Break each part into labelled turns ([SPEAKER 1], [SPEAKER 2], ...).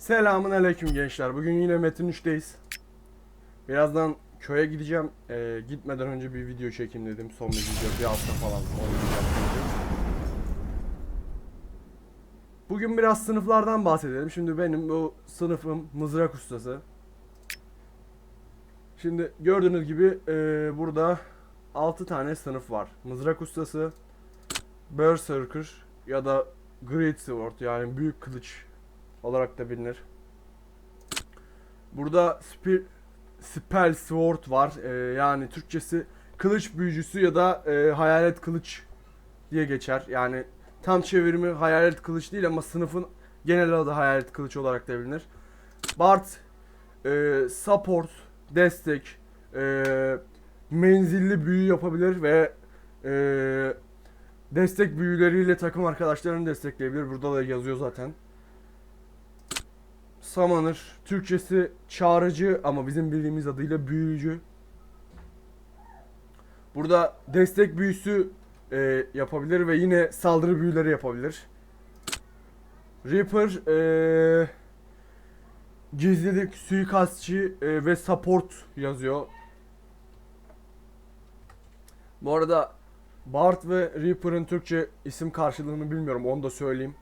[SPEAKER 1] Selamun aleyküm gençler. Bugün yine Metin 3'teyiz. Birazdan köye gideceğim. Ee, gitmeden önce bir video çekeyim dedim. Son bir video bir hafta falan. Bugün biraz sınıflardan bahsedelim. Şimdi benim bu sınıfım mızrak ustası. Şimdi gördüğünüz gibi e, burada 6 tane sınıf var. Mızrak ustası, Berserker ya da Great Sword yani büyük kılıç olarak da bilinir. Burada spe, Spell Sword var. Ee, yani Türkçesi kılıç büyücüsü ya da e, hayalet kılıç diye geçer. Yani tam çevirimi hayalet kılıç değil ama sınıfın genel adı hayalet kılıç olarak da bilinir. Bard e, support, destek, e, menzilli büyü yapabilir ve e, destek büyüleriyle takım arkadaşlarını destekleyebilir. Burada da yazıyor zaten. Summoner. Türkçesi çağrıcı ama bizim bildiğimiz adıyla büyücü. Burada destek büyüsü e, yapabilir ve yine saldırı büyüleri yapabilir. Reaper e, gizlilik, suikastçı e, ve support yazıyor. Bu arada Bart ve Reaper'ın Türkçe isim karşılığını bilmiyorum onu da söyleyeyim.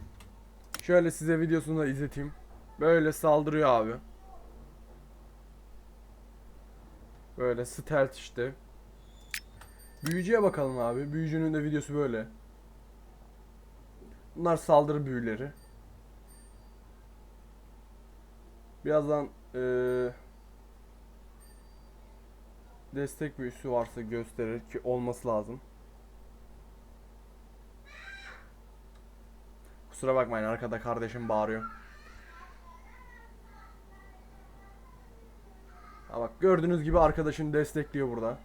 [SPEAKER 1] Şöyle size videosunu da izleteyim. Böyle saldırıyor abi. Böyle stealth işte. Büyücüye bakalım abi. Büyücünün de videosu böyle. Bunlar saldırı büyüleri. Birazdan eee, destek büyüsü varsa gösterir ki olması lazım. Kusura bakmayın arkada kardeşim bağırıyor. Bak gördüğünüz gibi arkadaşını destekliyor burada.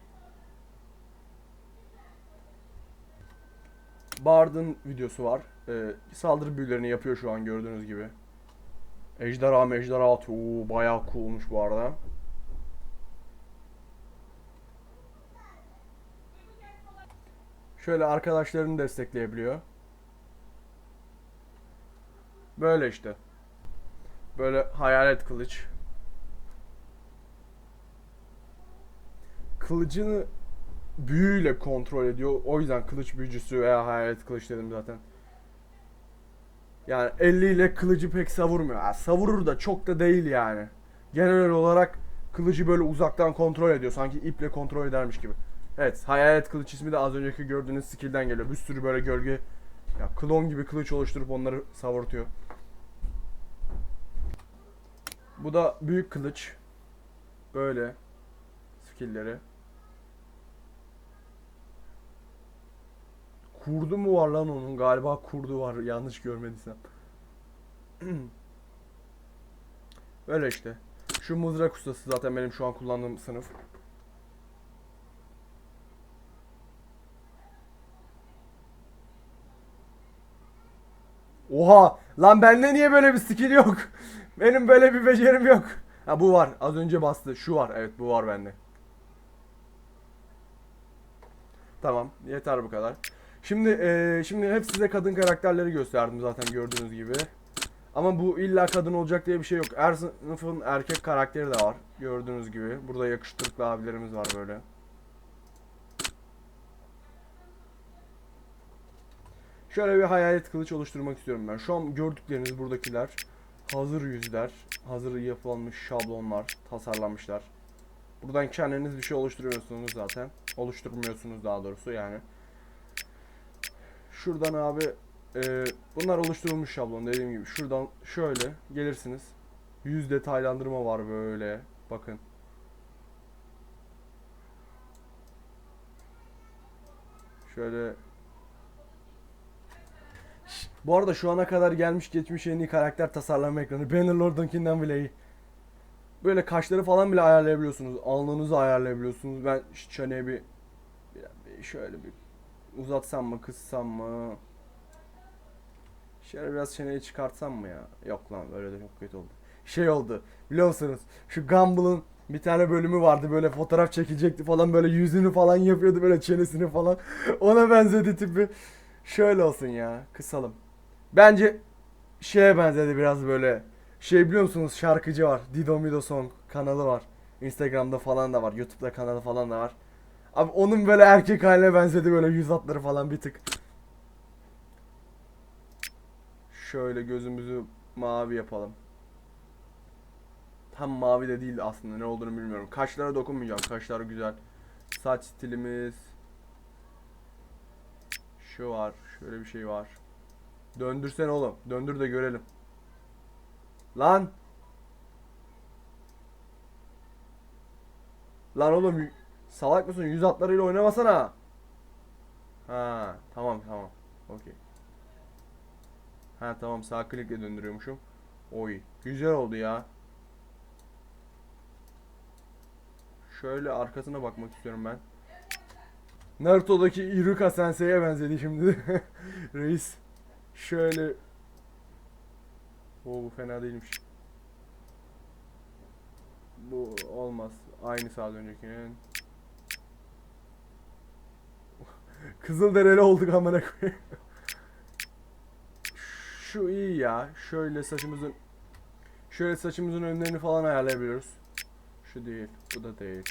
[SPEAKER 1] Bard'ın videosu var. Ee, saldırı büyülerini yapıyor şu an gördüğünüz gibi. Ejderha mejderha atıyor. Oo, bayağı coolmuş bu arada. Şöyle arkadaşlarını destekleyebiliyor. Böyle işte. Böyle hayalet kılıç. Kılıcını büyüyle kontrol ediyor. O yüzden kılıç büyücüsü veya hayalet kılıç dedim zaten. Yani 50 ile kılıcı pek savurmuyor. Ha, savurur da çok da değil yani. Genel olarak kılıcı böyle uzaktan kontrol ediyor. Sanki iple kontrol edermiş gibi. Evet, hayalet kılıç ismi de az önceki gördüğünüz skill'den geliyor. Bir sürü böyle gölge ya klon gibi kılıç oluşturup onları savurtuyor. Bu da büyük kılıç. Böyle skill'leri. Kurdu mu var lan onun? Galiba kurdu var yanlış görmediysem. Böyle işte. Şu mızrak ustası zaten benim şu an kullandığım sınıf. Oha! Lan bende niye böyle bir skill yok? Benim böyle bir becerim yok. Ha bu var. Az önce bastı. Şu var. Evet bu var bende. Tamam. Yeter bu kadar. Şimdi eee, şimdi hep size kadın karakterleri gösterdim zaten gördüğünüz gibi. Ama bu illa kadın olacak diye bir şey yok. Her sınıfın erkek karakteri de var. Gördüğünüz gibi. Burada yakıştırıklı abilerimiz var böyle. Şöyle bir hayalet kılıç oluşturmak istiyorum ben. Şu an gördükleriniz buradakiler hazır yüzler, hazır yapılmış şablonlar, tasarlanmışlar. Buradan kendiniz bir şey oluşturuyorsunuz zaten. Oluşturmuyorsunuz daha doğrusu yani. Şuradan abi e, bunlar oluşturulmuş şablon dediğim gibi. Şuradan şöyle gelirsiniz. Yüz detaylandırma var böyle. Bakın. Şöyle bu arada şu ana kadar gelmiş geçmiş en iyi karakter tasarlama ekranı. Bannerlord'unkinden bile iyi. Böyle kaşları falan bile ayarlayabiliyorsunuz. Alnınızı ayarlayabiliyorsunuz. Ben çeneye bir, bir şöyle bir uzatsam mı kıssam mı? Şöyle biraz çeneyi çıkartsam mı ya? Yok lan böyle de çok kötü oldu. Şey oldu biliyor musunuz? Şu Gumball'ın bir tane bölümü vardı böyle fotoğraf çekecekti falan böyle yüzünü falan yapıyordu böyle çenesini falan. Ona benzedi tipi. Şöyle olsun ya kısalım. Bence şeye benzedi biraz böyle Şey biliyor musunuz şarkıcı var. Dido Song kanalı var. Instagram'da falan da var. YouTube'da kanalı falan da var. Abi onun böyle erkek haline benzedi böyle yüz hatları falan bir tık. Şöyle gözümüzü mavi yapalım. Tam mavi de değil aslında ne olduğunu bilmiyorum. Kaşlara dokunmayacağım. Kaşlar güzel. Saç stilimiz. Şu var. Şöyle bir şey var. Döndürsen oğlum. Döndür de görelim. Lan. Lan oğlum salak mısın? Yüz atlarıyla oynamasana. Ha, tamam tamam. Okey. Ha tamam sağ klikle döndürüyormuşum. Oy, güzel oldu ya. Şöyle arkasına bakmak istiyorum ben. Naruto'daki Iruka Sensei'ye benzedi şimdi. Reis. Şöyle. Oo bu fena değilmiş. Bu olmaz. Aynı saat öncekinin. Kızılderili olduk amına koyayım. Şu iyi ya. Şöyle saçımızın şöyle saçımızın önlerini falan ayarlayabiliyoruz. Şu değil. Bu da değil.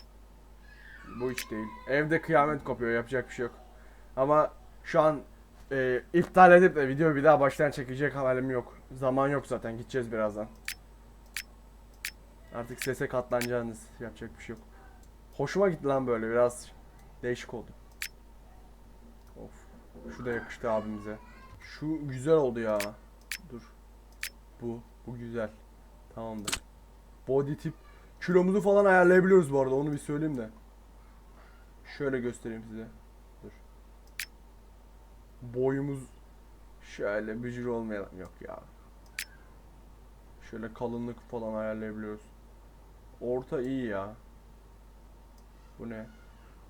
[SPEAKER 1] Bu hiç değil. Evde kıyamet kopuyor. Yapacak bir şey yok. Ama şu an e, iptal edip de videoyu bir daha baştan çekecek halim yok. Zaman yok zaten. Gideceğiz birazdan. Artık sese katlanacağınız. Yapacak bir şey yok. Hoşuma gitti lan böyle. Biraz değişik oldu. Şu da yakıştı abimize. Şu güzel oldu ya. Dur. Bu. Bu güzel. Tamamdır. Body tip. Kilomuzu falan ayarlayabiliyoruz bu arada. Onu bir söyleyeyim de. Şöyle göstereyim size. Dur. Boyumuz şöyle bücür olmayalım. Yok ya. Şöyle kalınlık falan ayarlayabiliyoruz. Orta iyi ya. Bu ne?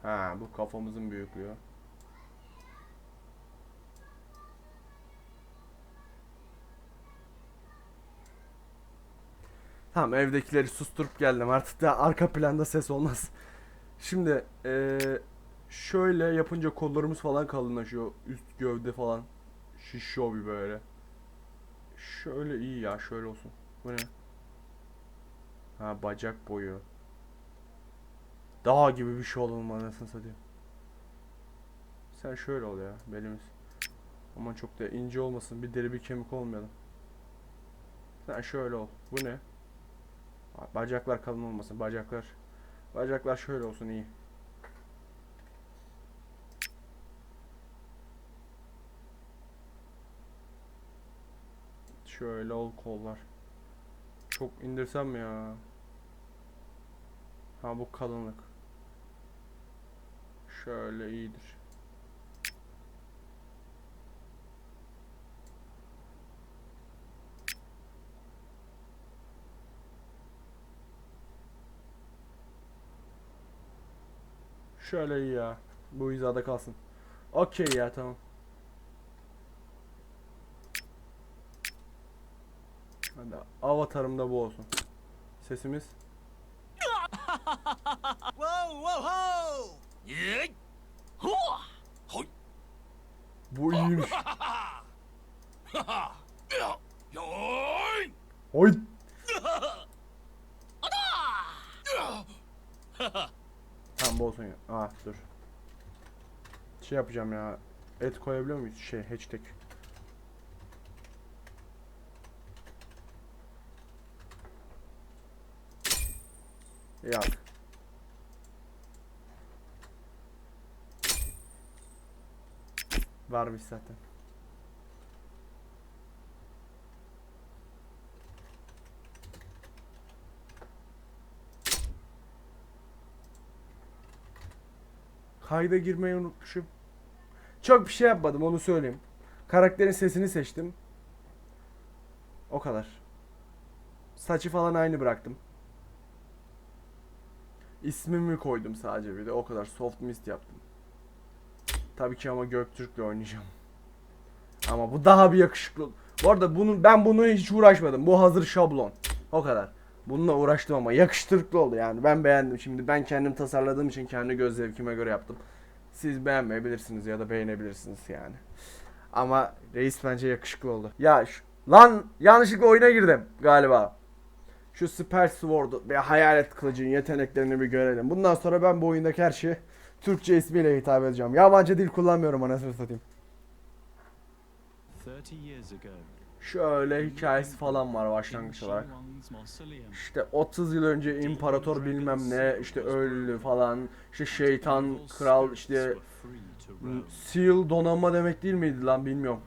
[SPEAKER 1] Ha bu kafamızın büyüklüğü. Tamam evdekileri susturup geldim. Artık da arka planda ses olmaz. Şimdi eee, şöyle yapınca kollarımız falan kalınlaşıyor. Üst gövde falan şişiyor bir böyle. Şöyle iyi ya şöyle olsun. Bu ne? Ha bacak boyu. Dağ gibi bir şey olalım anasını satayım. Sen şöyle ol ya belimiz. Aman çok da ince olmasın. Bir deri bir kemik olmayalım. Sen şöyle ol. Bu ne? Bacaklar kalın olmasın. Bacaklar bacaklar şöyle olsun iyi. Şöyle ol kollar. Çok indirsem mi ya? Ha bu kalınlık. Şöyle iyidir. Şöyle iyi ya. Bu hizada kalsın. Okey ya tamam. Hadi avatarım da bu olsun. Sesimiz. Bu iyiymiş. Oy. Tamam bu olsun ya. Aa dur. Şey yapacağım ya. Et koyabiliyor muyuz? Şey hashtag. Yok. Varmış zaten. Kayda girmeyi unutmuşum. Çok bir şey yapmadım onu söyleyeyim. Karakterin sesini seçtim. O kadar. Saçı falan aynı bıraktım. İsmimi koydum sadece bir de o kadar soft mist yaptım. Tabii ki ama Göktürk'le oynayacağım. Ama bu daha bir yakışıklı. Bu arada bunu ben bunu hiç uğraşmadım. Bu hazır şablon. O kadar. Bununla uğraştım ama yakıştırıklı oldu yani. Ben beğendim. Şimdi ben kendim tasarladığım için kendi göz zevkime göre yaptım. Siz beğenmeyebilirsiniz ya da beğenebilirsiniz yani. Ama reis bence yakışıklı oldu. Ya şu- lan yanlışlıkla oyuna girdim galiba. şu Spell Sword ve Hayalet Kılıcın yeteneklerini bir görelim. Bundan sonra ben bu oyundaki her şeyi Türkçe ismiyle hitap edeceğim. Yabancı dil kullanmıyorum anasını satayım.
[SPEAKER 2] 30 years ago,
[SPEAKER 1] Şöyle hikayesi falan var başlangıç olarak. İşte 30 yıl önce imparator bilmem ne işte öldü falan. İşte şeytan kral işte Seal donanma demek değil miydi lan bilmiyorum.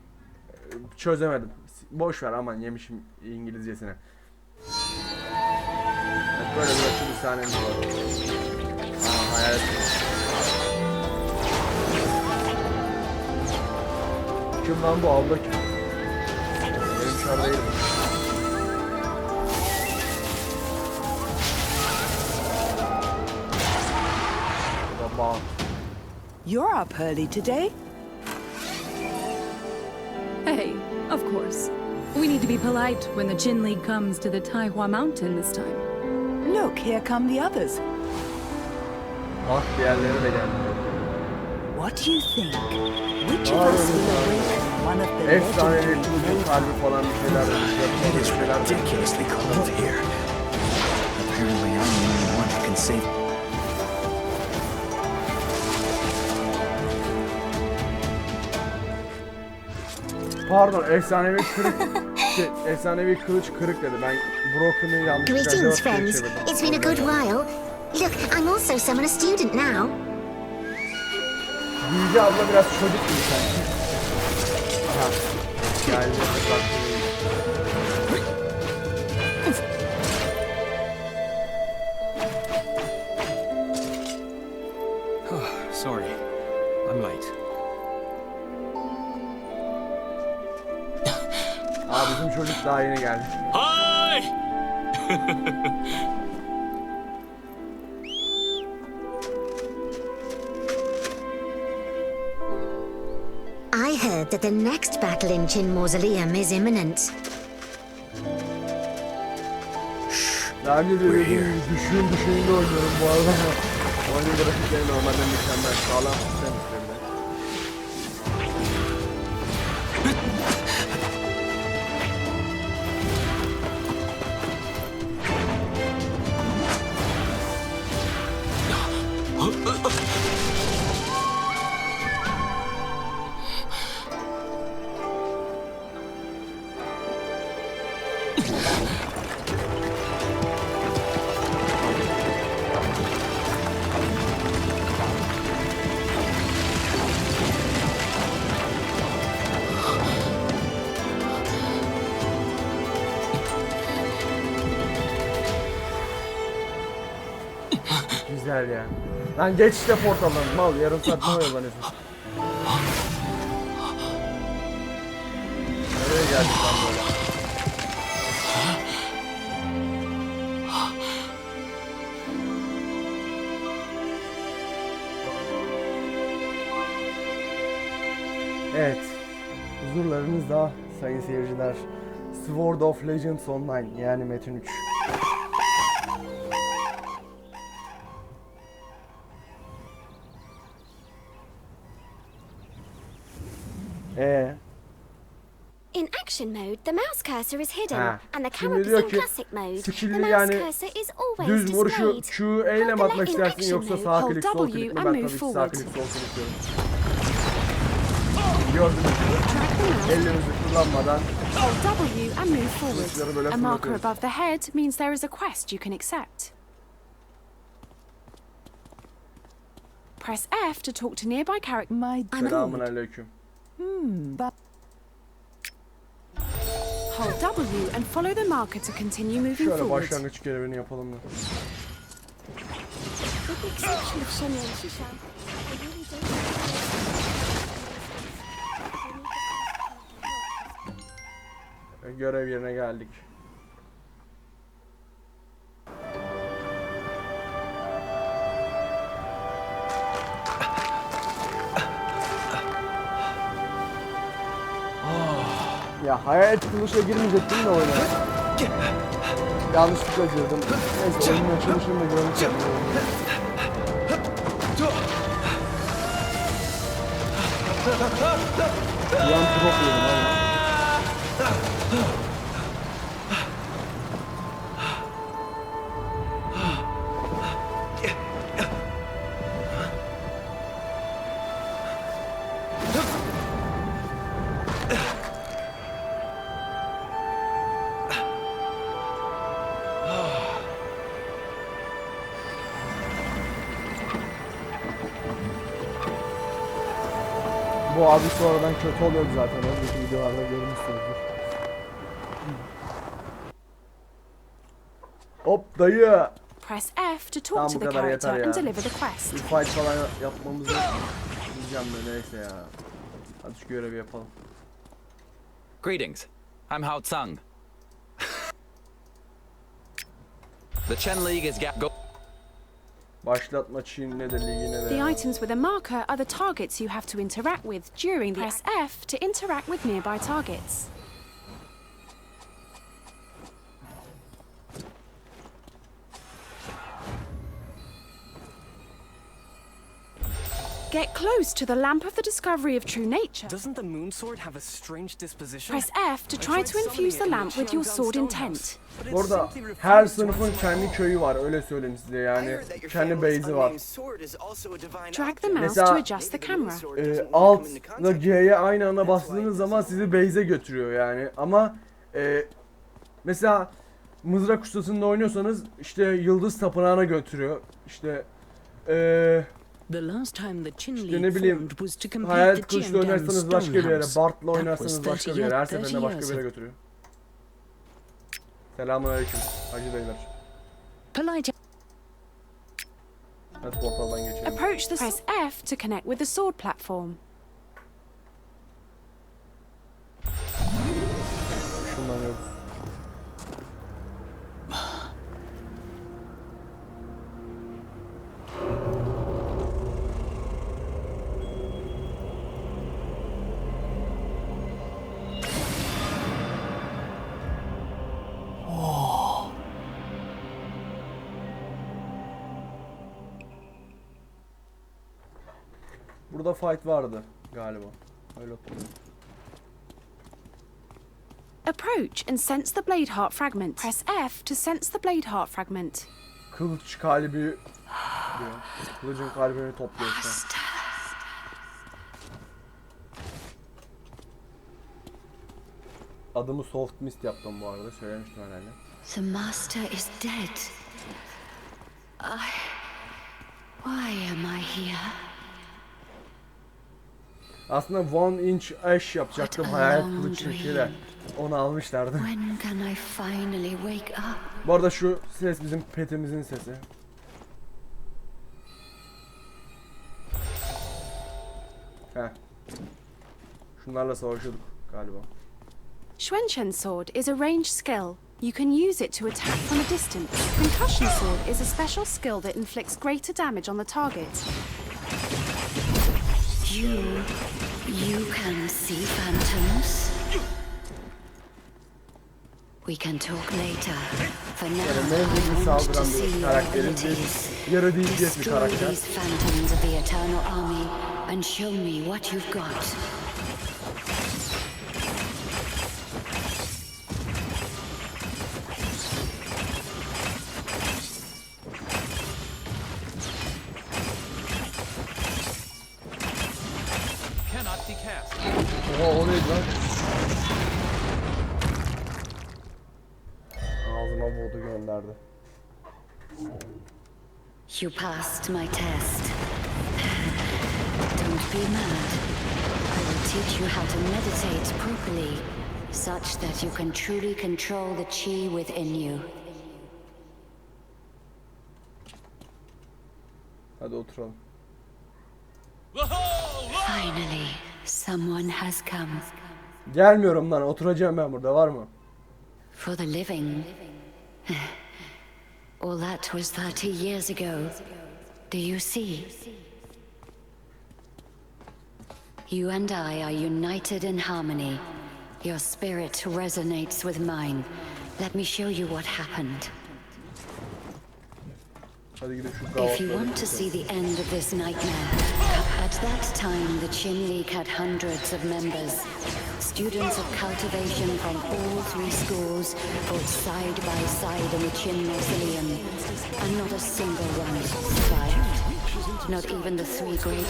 [SPEAKER 1] Çözemedim. Boş ver aman yemişim İngilizcesine. Böyle bir açılış sahnemiz var. Aa, hayalet. Kim lan bu abla kim? Benim çar değilim. Bu da bağ.
[SPEAKER 3] You're up early today?
[SPEAKER 4] Hey, of course. We need to be polite when the Jin League comes to the Taihua Mountain this time.
[SPEAKER 3] Look, here come the others.
[SPEAKER 1] Bak diğerleri de geldi.
[SPEAKER 3] What do you think? Which of oh, us will awaken one of the
[SPEAKER 1] Efsane bir
[SPEAKER 3] legendary
[SPEAKER 1] kılıcın kalbi falan bir şeyler de bir şey
[SPEAKER 5] It is
[SPEAKER 1] bir şeyler
[SPEAKER 5] ridiculously cold here. Apparently, I'm the only one who can save.
[SPEAKER 1] Pardon efsanevi kırık şey, efsanevi kılıç kırık dedi. Ben Broken'ı yanlışlıkla
[SPEAKER 6] Greetings, friends. It's been a good while. Look, I'm also someone a student now.
[SPEAKER 1] Büyücü abla biraz çocuk gibi sanki. Aha. Geldi.
[SPEAKER 5] Sorry, I'm late.
[SPEAKER 1] Aa bizim çocuk daha yeni geldi.
[SPEAKER 7] Hi!
[SPEAKER 6] I heard that the next battle in Chin Mausoleum is imminent.
[SPEAKER 1] Daha önce de Güzel ya. Lan geç işte portaldan mal yarım saat ne oyalanıyorsun? Nereye geldik lan böyle? Evet. Huzurlarınızda sayın seyirciler. Sword of Legends Online yani Metin 3.
[SPEAKER 8] Action mode, the mouse cursor is hidden,
[SPEAKER 1] Ha,
[SPEAKER 8] and the
[SPEAKER 1] şimdi
[SPEAKER 8] is
[SPEAKER 1] diyor
[SPEAKER 8] in
[SPEAKER 1] ki,
[SPEAKER 8] classic mode. The mouse
[SPEAKER 1] yani
[SPEAKER 8] cursor is always
[SPEAKER 1] düz vuruşu
[SPEAKER 8] displayed.
[SPEAKER 1] Eyle
[SPEAKER 8] Hold the
[SPEAKER 1] atmak
[SPEAKER 8] left in
[SPEAKER 1] istersin
[SPEAKER 8] action
[SPEAKER 1] yoksa sağ
[SPEAKER 8] hold
[SPEAKER 1] klik sol
[SPEAKER 8] W
[SPEAKER 1] klik mi?
[SPEAKER 8] and move
[SPEAKER 1] ki sağ
[SPEAKER 8] forward.
[SPEAKER 1] klik sol klik diyorum. Gördüğünüz gibi ellerinizi kullanmadan
[SPEAKER 9] Hold W and move
[SPEAKER 1] Kılıçları böyle
[SPEAKER 9] forward. A marker
[SPEAKER 1] fırlatıyoruz.
[SPEAKER 9] above the head means there is a quest you can accept. Press F to talk to nearby character.
[SPEAKER 3] My
[SPEAKER 1] selamun aleyküm.
[SPEAKER 3] Hmm, but
[SPEAKER 9] Hold W and follow the marker to continue moving
[SPEAKER 1] Şöyle
[SPEAKER 9] forward.
[SPEAKER 1] başlangıç görevini yapalım da. Görev yerine geldik. Ya hayalet kılıçla girmeyecektim de oyuna. Yanlışlıkla girdim. Neyse oyunun açılışını da görmüşüm. Yan drop yedim ama. Bu abi sonradan kötü oluyordu zaten. Önceki videolarda görmüşsünüzdür. Hop dayı.
[SPEAKER 9] Press F to
[SPEAKER 1] Tamam,
[SPEAKER 9] talk to the
[SPEAKER 1] kadar
[SPEAKER 9] character and deliver the quest.
[SPEAKER 1] Bir fight falan yapmamızı diyeceğim de neyse ya. Hadi şu görevi yapalım.
[SPEAKER 2] Greetings. I'm Hao Tsang. the Chen League is ga- go.
[SPEAKER 1] Başlatma Çin ne de ligi ne de.
[SPEAKER 9] The items with a marker are the targets you have to interact with during the Press F to interact with nearby targets. Get close to the lamp of the discovery of true nature.
[SPEAKER 10] Doesn't the moon sword have a strange disposition?
[SPEAKER 9] Press F to try to infuse the lamp with your sword intent.
[SPEAKER 1] Bu arada her sınıfın kendi köyü var öyle söyleyeyim size yani kendi base'i var.
[SPEAKER 9] Drag the mouse
[SPEAKER 1] Mesela-
[SPEAKER 9] to adjust the camera.
[SPEAKER 1] Ee, altla G'ye aynı anda bastığınız zaman sizi base'e götürüyor yani ama e, mesela mızrak ustasında oynuyorsanız işte yıldız tapınağına götürüyor işte e,
[SPEAKER 3] The last time the Chin
[SPEAKER 1] İşte ne bileyim,
[SPEAKER 3] formed was to complete
[SPEAKER 1] Hayal
[SPEAKER 3] the
[SPEAKER 1] kılıçla oynarsanız başka bir yere. Bart'la oynarsanız başka
[SPEAKER 3] 30
[SPEAKER 1] bir yere, her seferinde
[SPEAKER 3] 30
[SPEAKER 1] başka bir yere götürüyor. Selamünaleyküm Hacı beyler.
[SPEAKER 3] Polite
[SPEAKER 1] Hadi portaldan geçelim.
[SPEAKER 9] Approach the Press F to connect with the sword platform.
[SPEAKER 1] Fight vardı galiba. Öyle hatırlıyorum.
[SPEAKER 9] Approach and sense the blade heart fragment. Press F to sense the blade heart fragment.
[SPEAKER 1] Kılıç kalbi diyor. Kılıcın kalbini topluyor şu an. Adımı Soft Mist yaptım bu arada. Söylemiştim herhalde.
[SPEAKER 6] The master is dead. I. Why am I here?
[SPEAKER 1] Aslında One Inch Ash yapacaktım
[SPEAKER 6] What a
[SPEAKER 1] hayalet
[SPEAKER 6] long
[SPEAKER 1] kılıçınkiyle.
[SPEAKER 6] dream.
[SPEAKER 1] Onu almışlardı.
[SPEAKER 6] When can I finally wake up?
[SPEAKER 1] Bu arada şu ses bizim petimizin sesi. Heh. Şunlarla savaşıyorduk galiba.
[SPEAKER 9] Xuanchen sword is a ranged skill. You can use it to attack from a distance. Concussion sword is a special skill that inflicts greater damage on the target.
[SPEAKER 6] You. You can see phantoms? We can talk later. For now, I want to see your abilities.
[SPEAKER 1] Biz yarı değil bir
[SPEAKER 6] Destroy these phantoms of the Eternal Army and show me what you've got. Passed my test. Don't be mad. I will teach you how to meditate properly, such that you can truly control the chi within you.
[SPEAKER 1] Hadi oturalım.
[SPEAKER 6] Finally, someone has come.
[SPEAKER 1] Gelmiyorum lan oturacağım ben burada var mı?
[SPEAKER 6] For the living. All that was 30 years ago. Do you see? You and I are united in harmony. Your spirit resonates with mine. Let me show you what happened. If you want to see the end of this nightmare, at that time the Chin League had hundreds of members. Students of cultivation from all three schools fought side by side in the Chin Mausoleum, and not a single one survived. Not even the three great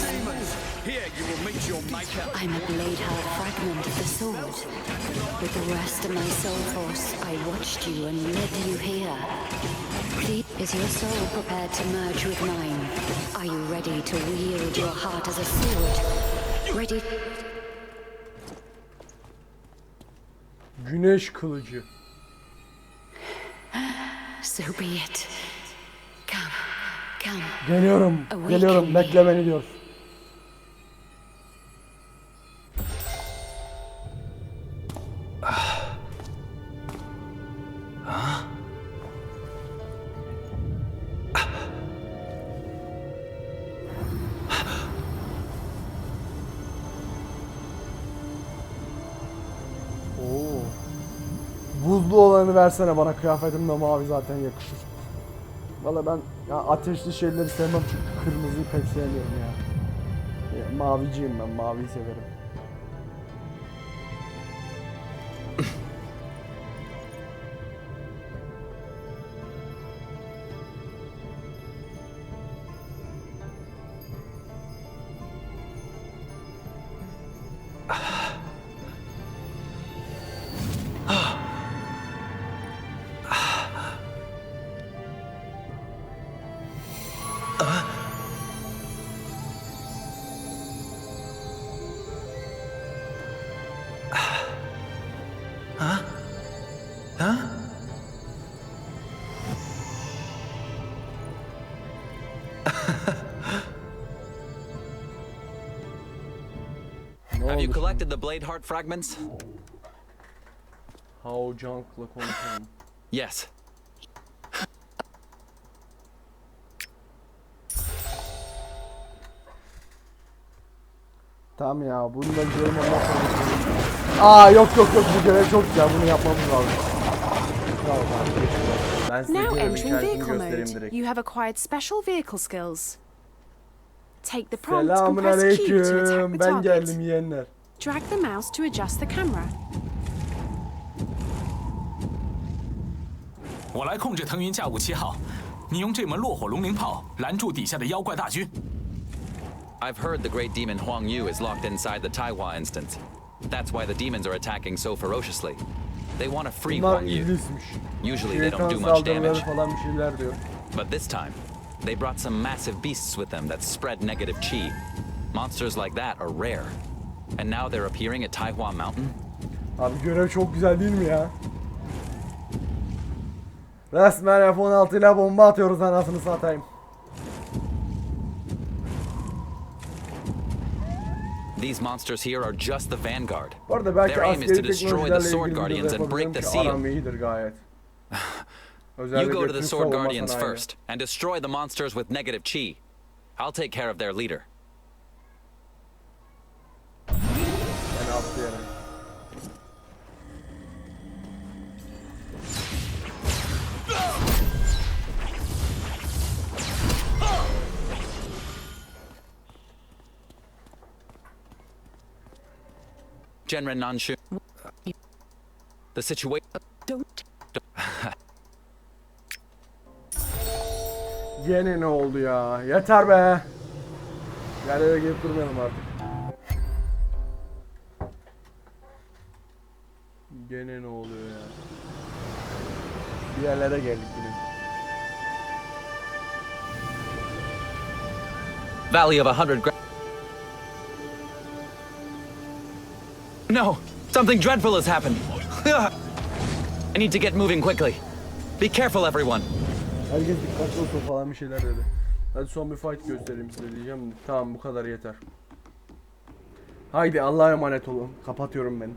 [SPEAKER 7] Here you will meet your maker.
[SPEAKER 6] I'm a blade heart fragment of the sword. With the rest of my soul force, I watched you and led you here. Is your soul prepared to merge with mine? Are you ready to wield your heart as a sword? Ready?
[SPEAKER 1] Güneş kılıcı.
[SPEAKER 6] So be it. Come, come.
[SPEAKER 1] Geliyorum. Geliyorum. Bekle beni diyor. Olanı versene bana kıyafetim de mavi zaten yakışır. Valla ben ya ateşli şeyleri sevmem çünkü kırmızıyı pek sevmiyorum ya. ya maviciyim ben maviyi severim.
[SPEAKER 2] You collected the blade heart fragments?
[SPEAKER 1] şimdi? How Junk'la konuşalım.
[SPEAKER 2] Yes.
[SPEAKER 1] Tamam ya bunu da görelim ondan sonra. Aa yok yok yok bu görev çok güzel bunu yapmamız lazım. Bravo kanka, geçiyorum. Ben size
[SPEAKER 9] Now
[SPEAKER 1] görevin
[SPEAKER 9] entering
[SPEAKER 1] hikayesini
[SPEAKER 9] vehicle
[SPEAKER 1] göstereyim
[SPEAKER 9] mode,
[SPEAKER 1] direkt.
[SPEAKER 9] you have acquired special vehicle skills. Take the prompt and
[SPEAKER 1] Selamun
[SPEAKER 9] press Q to attack
[SPEAKER 1] aleyküm.
[SPEAKER 9] the
[SPEAKER 1] Ben
[SPEAKER 9] target.
[SPEAKER 1] geldim yeğenler.
[SPEAKER 9] Drag the mouse to adjust the camera.
[SPEAKER 11] 我来控制腾云驾雾七号，你用这门落火龙鳞炮拦住底下的妖怪大军。
[SPEAKER 2] I've heard the great demon Huang Yu is locked inside the Taiwan instance. That's why the demons are attacking so ferociously. They want to free
[SPEAKER 1] Bunlar
[SPEAKER 2] Huang Yu.
[SPEAKER 1] iblismiş.
[SPEAKER 2] Usually they don't
[SPEAKER 1] Şeytan
[SPEAKER 2] do much
[SPEAKER 1] saldırıları
[SPEAKER 2] damage.
[SPEAKER 1] falan bir şeyler diyor.
[SPEAKER 2] But this time, they brought some massive beasts with them that spread negative chi. Monsters like that are rare. And now they're appearing at Taihua Mountain?
[SPEAKER 1] Abi görev çok güzel değil mi ya? Resmen F-16 ile bomba atıyoruz anasını satayım.
[SPEAKER 2] These monsters here are just the vanguard.
[SPEAKER 1] Bu arada belki
[SPEAKER 2] Their aim is to destroy the Sword Guardians and break the seal.
[SPEAKER 1] aram iyidir gayet.
[SPEAKER 2] You go to the Sword Guardians first and destroy the monsters with negative chi. I'll take care of their leader. Genren Nanshu. The situation.
[SPEAKER 3] Don't.
[SPEAKER 1] Gene ne oldu ya? Yeter be. Gel eve gelip durmayalım artık. Gene ne oluyor ya? Bir yerlere geldik yine.
[SPEAKER 2] Valley of a hundred gra- No! Something dreadful has happened! I need to get moving quickly. Be careful, everyone.
[SPEAKER 1] Herkes dikkatli olsun falan bir şeyler dedi. Hadi son bir fight göstereyim size diyeceğim. Tamam bu kadar yeter. Haydi Allah'a emanet olun. Kapatıyorum ben.